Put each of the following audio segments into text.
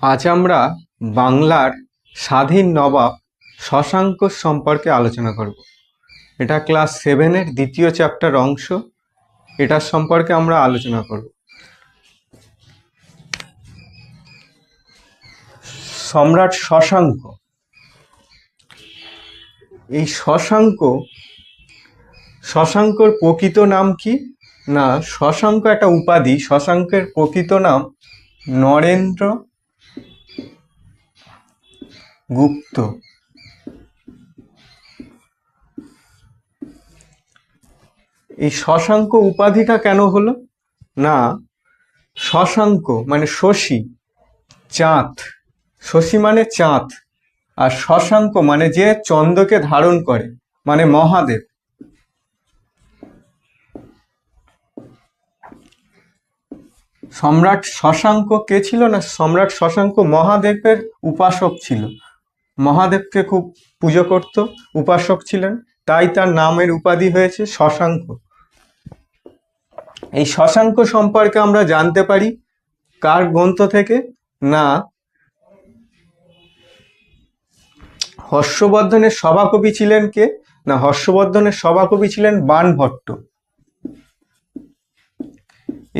আজ আমরা বাংলার স্বাধীন নবাব শশাঙ্ক সম্পর্কে আলোচনা করব। এটা ক্লাস সেভেনের দ্বিতীয় চ্যাপ্টার অংশ। এটার সম্পর্কে আমরা আলোচনা করব। সম্রাট শশাঙ্ক। এই শশাঙ্ক, শশাঙ্কর প্রকৃত নাম কি? না, শশাঙ্ক একটা উপাধি। শশাঙ্কের প্রকৃত নাম নরেন্দ্র গুপ্ত। এই শশাঙ্ক উপাধিটা কেন হলো? না, শশাঙ্ক মানে শশী, চাঁদ। শশী মানে চাঁদ, আর শশাঙ্ক মানে যে চন্দ্রকে ধারণ করে মানে মহাদেব। সম্রাট শশাঙ্ক কে ছিল না? সম্রাট শশাঙ্ক মহাদেবের উপাসক ছিল। মহাদেবকে খুব পুজো করত, উপাসক ছিলেন, তাই তার নামের উপাধি হয়েছে শশাঙ্ক। এই শশাঙ্ক সম্পর্কে আমরা জানতে পারি, কার গ্রন্থ থেকে? না, হর্ষবর্ধনের সভাকবি ছিলেন কে? না, হর্ষবর্ধনের সভাকবি ছিলেন বাণভট্ট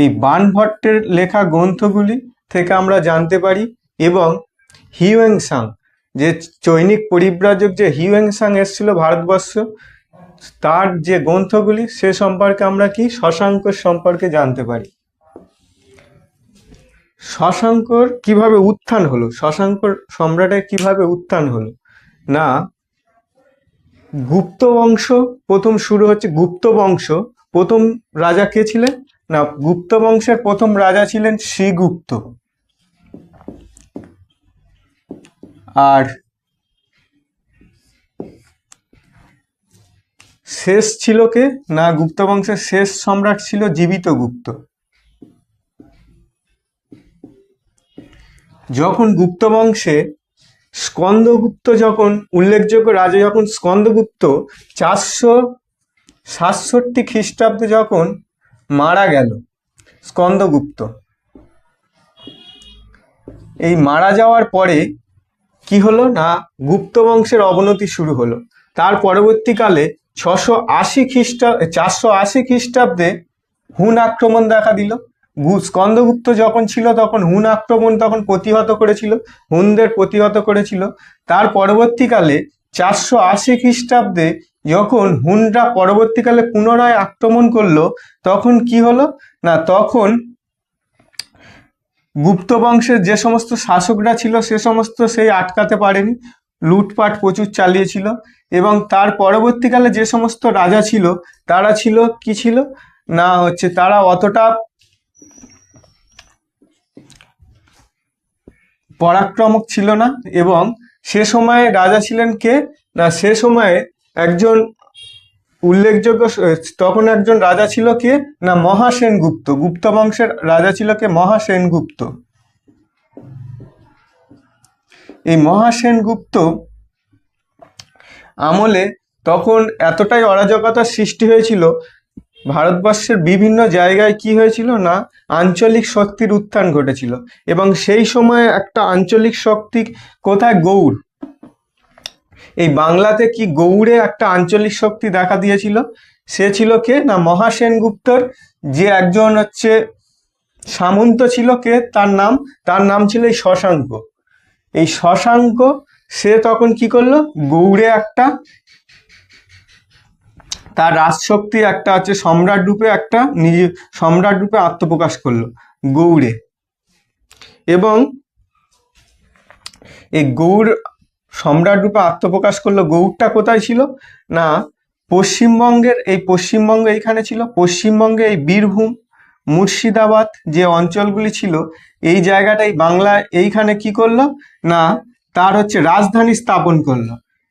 এই বাণভট্টের লেখা গ্রন্থগুলি থেকে আমরা জানতে পারি, এবং হিউয়েং সাং যে চৈনিক পরিব্রাজক যে হিউয়েং সাং এসেছিল ভারতবর্ষ, তার যে গ্রন্থগুলি, সে সম্পর্কে আমরা কি শশাঙ্কর সম্পর্কে জানতে পারি? শশাঙ্কর কীভাবে উত্থান হলো? শশাঙ্কর সম্রাটের কীভাবে উত্থান হলো? না, গুপ্ত বংশ, প্রথম শুরু হচ্ছে গুপ্ত বংশ, প্রথম রাজা কে ছিলেন? না, গুপ্ত বংশের প্রথম রাজা ছিলেন শ্রীগুপ্ত। আর শেষ ছিল কে? না, গুপ্ত বংশের শেষ সম্রাট ছিল জীবিত গুপ্ত। যখন গুপ্ত বংশে স্কন্দগুপ্ত যখন, উল্লেখযোগ্য রাজা যখন স্কন্দগুপ্ত চারশো সাতষট্টি খ্রিস্টাব্দে যখন মারা গেল, স্কন্দগুপ্ত। এই মারা যাওয়ার পরে কি হলো? না, গুপ্ত বংশের অবনতি শুরু হলো। তার পরবর্তীকালে ছশো আশি খ্রিস্টাব্দ চারশো আশি খ্রিস্টাব্দে হুন আক্রমণ দেখা দিল। স্কন্দগুপ্ত যখন ছিল তখন হুন আক্রমণ তখন প্রতিহত করেছিল, হুনদের প্রতিহত করেছিল। তার পরবর্তীকালে চারশো আশি খ্রিস্টাব্দে যখন হুনরা পরবর্তীকালে পুনরায় আক্রমণ করল, তখন কি হলো? না, তখন গুপ্ত বংশের যে সমস্ত শাসকরা ছিল সে সমস্ত সেই আটকাতে পারেনি। লুটপাট প্রচুর চালিয়েছিল এবং তার পরবর্তীকালে যে সমস্ত রাজা ছিল, তারা ছিল কি ছিল? না, হচ্ছে তারা অতটা পরাক্রমক ছিল না এবং সে সময়ে রাজা ছিলেন কে? না, সে সময়ে একজন উল্লেখযোগ্য তখন একজন রাজা ছিল কে? না, মহাসেন গুপ্ত বংশের রাজা ছিল কে? মহাসেন গুপ্ত। এই মহাসেন গুপ্ত আমলে তখন এতটাই অরাজকতার সৃষ্টি হয়েছিল, ভারতবর্ষের বিভিন্ন জায়গায় কি হয়েছিল না, আঞ্চলিক শক্তির উত্থান ঘটেছিল। এবং সেই সময়ে একটা আঞ্চলিক শক্তি কোথায়? গৌড়। এই বাংলাতে কি গৌড়ে একটা আঞ্চলিক শক্তি দেখা দিয়েছিল? সে ছিল কে? না মহাসেন গুপ্তর। যে একজন হচ্ছে সামন্ত ছিল কে? তার নাম তার নাম ছিল এই শশাঙ্ক। এই শশাঙ্ক সে তখন কি করল? গৌড়ে একটা তার রাজশক্তি একটা হচ্ছে সম্রাট রূপে একটা নিজে সম্রাট রূপে আত্মপ্রকাশ করল গৌড়ে। এবং এই গৌড় সম্রাট রূপে আত্মপ্রকাশ করল গৌড়টা কোথায় ছিল? না, পশ্চিমবঙ্গের, এই পশ্চিমবঙ্গ এইখানে ছিল, পশ্চিমবঙ্গে এই বীরভূম, মুর্শিদাবাদ যে অঞ্চলগুলি ছিল, এই জায়গাটাই বাংলা এইখানে কি করল? না, তার হচ্ছে রাজধানী স্থাপন করল।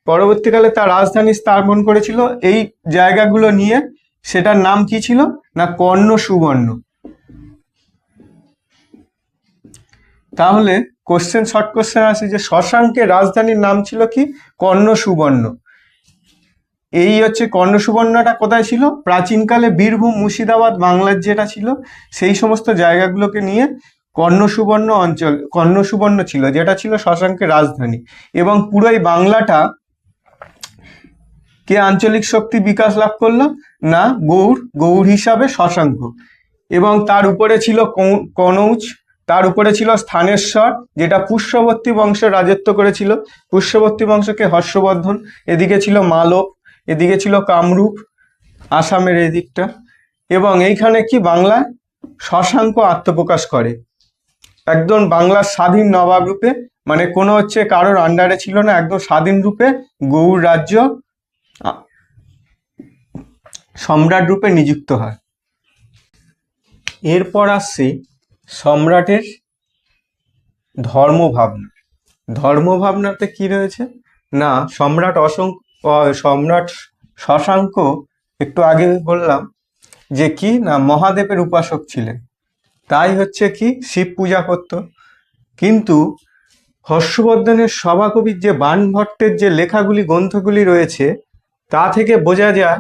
পরবর্তীকালে তার রাজধানী স্থাপন করেছিল, এই জায়গাগুলো নিয়ে সেটার নাম কি ছিল? না কর্ণ সুবর্ণ তাহলে কোশ্চেন শর্ট কোশ্চেন আছে যে শশাঙ্কের রাজধানীর নাম ছিল কি? কর্ণ সুবর্ণ এই হচ্ছে কর্ণ সুবর্ণটা কোথায় ছিল? প্রাচীনকালে বীরভূম, মুর্শিদাবাদ, বাংলার যেটা ছিল, সেই সমস্ত জায়গাগুলোকে নিয়ে কর্ণ সুবর্ণ অঞ্চল কর্ণ সুবর্ণ ছিল, যেটা ছিল শশাঙ্কের রাজধানী। এবং পুরো এই বাংলাটা কে আঞ্চলিক শক্তি বিকাশ লাভ করল? না, গৌড় গৌড় হিসাবে শশাঙ্ক। এবং তার উপরে ছিল কনৌজ তার উপরে ছিল স্থানেশ্বর, যেটা পুষ্যবর্তী বংশের রাজত্ব করেছিল। পুষ্যবর্তী বংশকে হর্ষবর্ধন, এদিকে ছিল মালব, এদিকে ছিল কামরূপ, আসামের এই দিকটা এবং এইখানে কি বাংলায় শশাঙ্ক আত্মপ্রকাশ করে। একদম বাংলার স্বাধীন নবাব রূপে মানে কোনো হচ্ছে কারোর আন্ডারে ছিল না, একদম স্বাধীন রূপে গৌড় রাজ্য সম্রাট রূপে নিযুক্ত হয়। এরপর আসছি সম্রাটের ধর্মভাবনা। ধর্মভাবনাতে কি রয়েছে? না, সম্রাট অশঙ্ক অ- সম্রাট শশাঙ্ক, একটু আগে বললাম যে কি না, মহাদেবের উপাসক ছিলেন। তাই হচ্ছে কি, শিব পূজা করত। কিন্তু হর্ষবর্ধনের সভাকবির যে বাণভট্টের যে লেখাগুলি, গ্রন্থগুলি রয়েছে, তা থেকে বোঝা যায়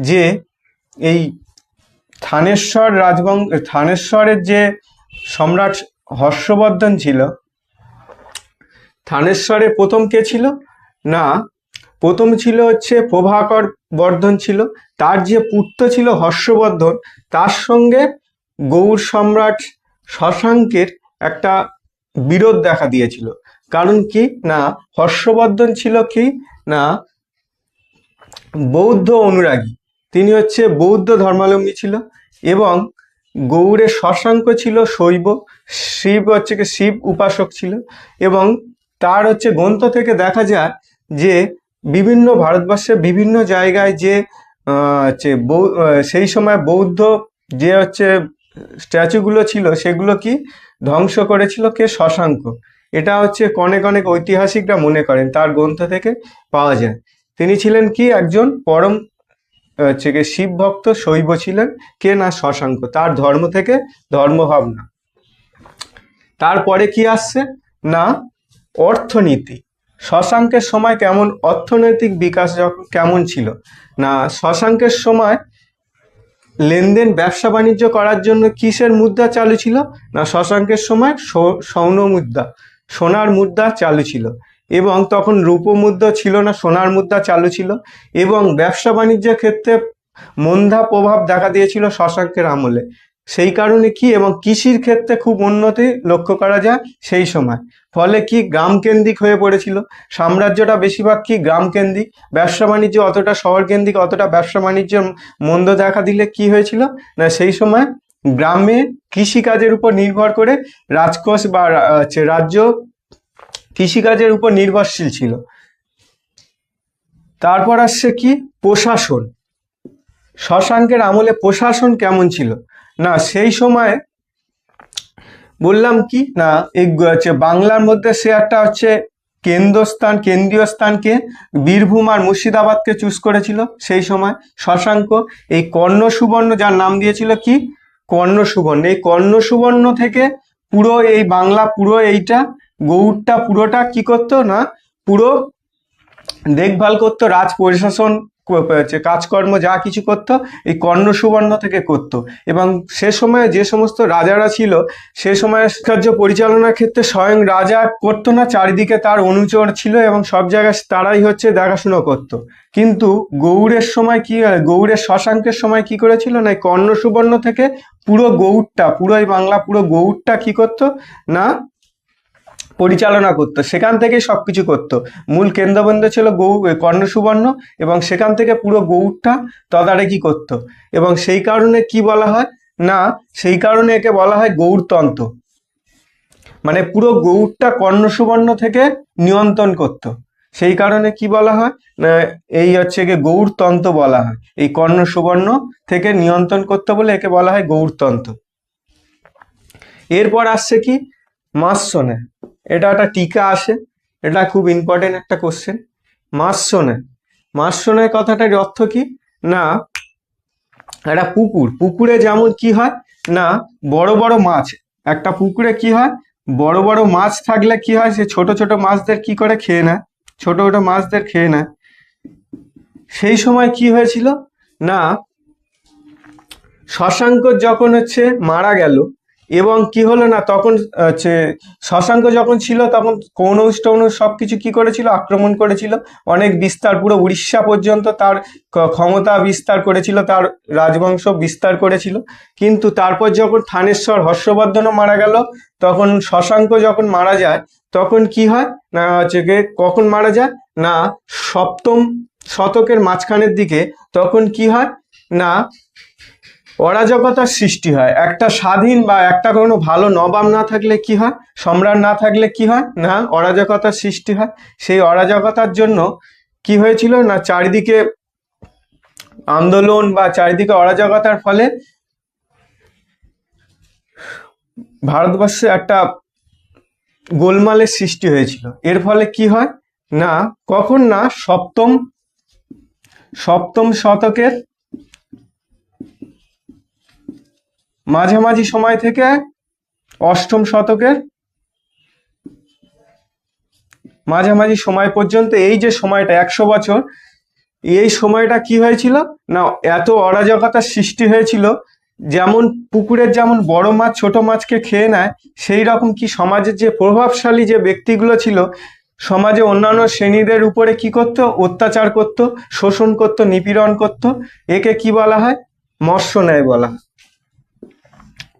যে এই থানেশ্বর রাজবংশ থানেশ্বরের যে সম্রাট হর্ষবর্ধন ছিল? থানেশ্বরে প্রথম কে ছিল? না, প্রথম ছিল হচ্ছে প্রভাকর বর্ধন ছিল। তার যে পুত্র ছিল হর্ষবর্ধন, তার সঙ্গে গৌড় সম্রাট শশাঙ্কের একটা বিরোধ দেখা দিয়েছিল। কারণ কি? না, হর্ষবর্ধন ছিল কি? না, বৌদ্ধ অনুরাগী। তিনি হচ্ছে বৌদ্ধ ধর্মাবলম্বী ছিল এবং গৌড়ের শশাঙ্ক ছিল শৈব, শিব হচ্ছে কি শিব উপাসক ছিল এবং তার হচ্ছে গ্রন্থ থেকে দেখা যায় যে বিভিন্ন ভারতবর্ষের বিভিন্ন জায়গায় যে হচ্ছে সেই সময় বৌদ্ধ যে হচ্ছে স্ট্যাচুগুলো ছিল সেগুলো কি ধ্বংস করেছিল কে? শশাঙ্ক। এটা হচ্ছে অনেক অনেক ঐতিহাসিকরা মনে করেন, তার গ্রন্থ থেকে পাওয়া যায়। তিনি ছিলেন কি? একজন পরম হচ্ছে কি শিব ভক্ত শৈব ছিলেন, কে না শশাঙ্ক? তার ধর্ম থেকে ধর্মভাবনা। তারপরে কি আসছে? না, অর্থনীতি। শশাঙ্কের সময় কেমন অর্থনৈতিক বিকাশ যখন কেমন ছিল? না, শশাঙ্কের সময় লেনদেন, ব্যবসা বাণিজ্য করার জন্য কিসের মুদ্রা চালু ছিল? না, শশাঙ্কের সময় স্ব- স্বর্ণ মুদ্রা, সোনার মুদ্রা চালু ছিল। এবং তখন রূপ মুদ্রা ছিল না, সোনার মুদ্রা চালু ছিল এবং ব্যবসা বাণিজ্যের ক্ষেত্রে মন্দা প্রভাব দেখা দিয়েছিল শশাঙ্কের আমলে। সেই কারণে কি এবং কৃষির ক্ষেত্রে খুব উন্নতি লক্ষ্য করা যায় সেই সময়। ফলে কি গ্রাম কেন্দ্রিক হয়ে পড়েছিল। সাম্রাজ্যটা বেশিরভাগ কি গ্রাম কেন্দ্রিক ব্যবসা বাণিজ্য অতটা শহর কেন্দ্রিক অতটা ব্যবসা বাণিজ্য মন্দ দেখা দিলে কি হয়েছিল? না, সেই সময় গ্রামে কৃষিকাজের উপর নির্ভর করে রাজকোষ বা রাজ্য কৃষিকাজের উপর নির্ভরশীল ছিল। তারপর আসছে কি? প্রশাসন। শশাঙ্কের আমলে প্রশাসন কেমন ছিল? না, সেই সময় বললাম কি? না হচ্ছে বাংলার মধ্যে সে একটা হচ্ছে কেন্দ্রস্থান, কেন্দ্রীয় স্থানকে বীরভূম আর মুর্শিদাবাদকে চুজ করেছিল। সেই সময় শশাঙ্ক এই কর্ণ সুবর্ণ যার নাম দিয়েছিল কি? কর্ণ সুবর্ণ এই কর্ণ সুবর্ণ থেকে পুরো এই বাংলা পুরো এইটা গৌড়টা পুরোটা কি করতো না? পুরো দেখভাল করতো, রাজ প্রশাসন কাজকর্ম যা কিছু করতো, এই কর্ণ সুবর্ণ থেকে করতো। এবং সে সময়ে যে সমস্ত রাজারা ছিল, সে সময় কার্য পরিচালনার ক্ষেত্রে স্বয়ং রাজা করতো না, চারিদিকে তার অনুচর ছিল এবং সব জায়গায় তারাই হচ্ছে দেখাশুনো করতো। কিন্তু গৌড়ের সময় কি গৌড়ের শশাঙ্কের সময় কি করেছিল না কর্ণ সুবর্ণ থেকে পুরো গৌড়টা পুরো এই বাংলা পুরো গৌড়টা কি করতো না পরিচালনা করতো, সেখান থেকেই সবকিছু করতো। মূল কেন্দ্রবিন্দু ছিল গৌ কর্ণ সুবর্ণ এবং সেখান থেকে পুরো গৌড়টা তদারকি করতো। এবং সেই কারণে কি বলা হয়? না, সেই কারণে একে বলা হয় গৌড়তন্ত্র। মানে পুরো গৌড়টা কর্ণ সুবর্ণ থেকে নিয়ন্ত্রণ করতো। সেই কারণে কি বলা হয়? না, এই হচ্ছে গিয়ে গৌড়তন্ত্র বলা হয়। এই কর্ণ সুবর্ণ থেকে নিয়ন্ত্রণ করতে বলে একে বলা হয় গৌড়তন্ত্র। এরপর আসছে কি? মাসনে। এটা একটা টিকা আসে। এটা খুব ইম্পর্টেন্ট একটা কোশ্চেন মাসনে মাসনের কথাটার অর্থ কি? না, একটা পুকুর। পুকুরে যেমন কি হয়? না, বড় বড় মাছ। একটা পুকুরে কি হয়? বড় বড় মাছ থাকলে কি হয়? সে ছোট ছোট মাছদের কি করে? খেয়ে নেয়। ছোট ছোট মাছদের খেয়ে নেয়। সেই সময় কি হয়েছিল? না, শশাঙ্ক যখন হচ্ছে মারা গেল এবং কি হলো না, তখন, হচ্ছে, শশাঙ্ক যখন ছিল, তখন কৌনৌজ সব কিছু কি করেছিল? আক্রমণ করেছিল। অনেক বিস্তার, পুরো উড়িষ্যা পর্যন্ত তার ক্ষমতা বিস্তার করেছিল, তার রাজবংশ বিস্তার করেছিল। কিন্তু তারপর যখন থানেশ্বর হর্ষবর্ধনও মারা গেল, তখন শশাঙ্ক যখন মারা যায়, তখন কি হয়? না, হচ্ছে কখন মারা যায়? না, সপ্তম শতকের মাঝখানের দিকে, তখন কি হয়? না অরাজকতার সৃষ্টি হয়। একটা স্বাধীন বা একটা কোনো ভালো নবাব না থাকলে কি হয়? সম্রাট না থাকলে কি হয়? না, অরাজকতার সৃষ্টি হয়। সেই অরাজকতার জন্য কি হয়েছিল না চারিদিকে আন্দোলন বা চারিদিকে অরাজকতার ফলে ভারতবর্ষে একটা গোলমালের সৃষ্টি হয়েছিল। এর ফলে কি হয়? না, কখন না সপ্তম সপ্তম শতকের মাঝামাঝি সময় থেকে অষ্টম শতকের মাঝামাঝি সময় পর্যন্ত এই যে সময়টা, একশো বছর, এই সময়টা কি হয়েছিল? না, এত অরাজকতার সৃষ্টি হয়েছিল, যেমন পুকুরের যেমন বড় মাছ, ছোট মাছকে খেয়ে নেয়, সেই রকম কি সমাজের যে প্রভাবশালী যে ব্যক্তিগুলো ছিল, সমাজে অন্যান্য শ্রেণীদের উপরে কি করত? অত্যাচার করত, শোষণ করত, নিপীড়ন করত, একে কি বলা হয়? মৎস্য ন্যায় বলা হয়।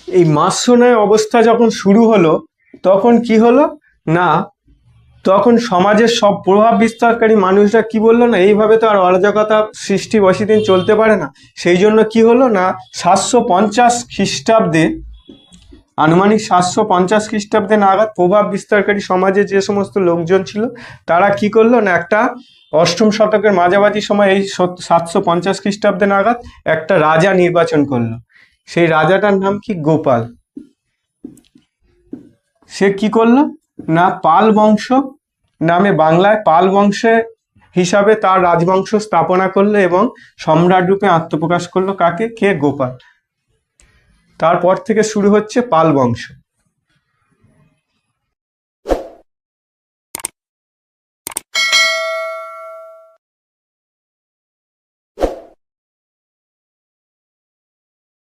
এই মাৎস্যন্যায় অবস্থা যখন শুরু হলো, তখন কি হলো? না, তখন সমাজের সব প্রভাব বিস্তারকারী মানুষরা কি বলল না, এইভাবে তো আর অরাজকতা সৃষ্টি বেশি দিন চলতে পারে না। সেই জন্য কি হলো না, সাতশো পঞ্চাশ খ্রিস্টাব্দে, আনুমানিক সাতশো পঞ্চাশ খ্রিস্টাব্দে নাগাদ প্রভাব বিস্তারকারী সমাজে যে সমস্ত লোকজন ছিল, তারা কি করল না, একটা অষ্টম শতকের মাঝামাঝি সময় এই সাতশো পঞ্চাশ খ্রিস্টাব্দে নাগাদ একটা রাজা নির্বাচন করল। সেই রাজাটার নাম কি গোপাল? সে কি করল? না পাল বংশ নামে বাংলায় পাল বংশে হিসাবে তার রাজবংশ স্থাপনা করল এবং সম্রাট রূপে আত্মপ্রকাশ করল। কাকে? কে? গোপাল। তারপর থেকে শুরু হচ্ছে পাল বংশ।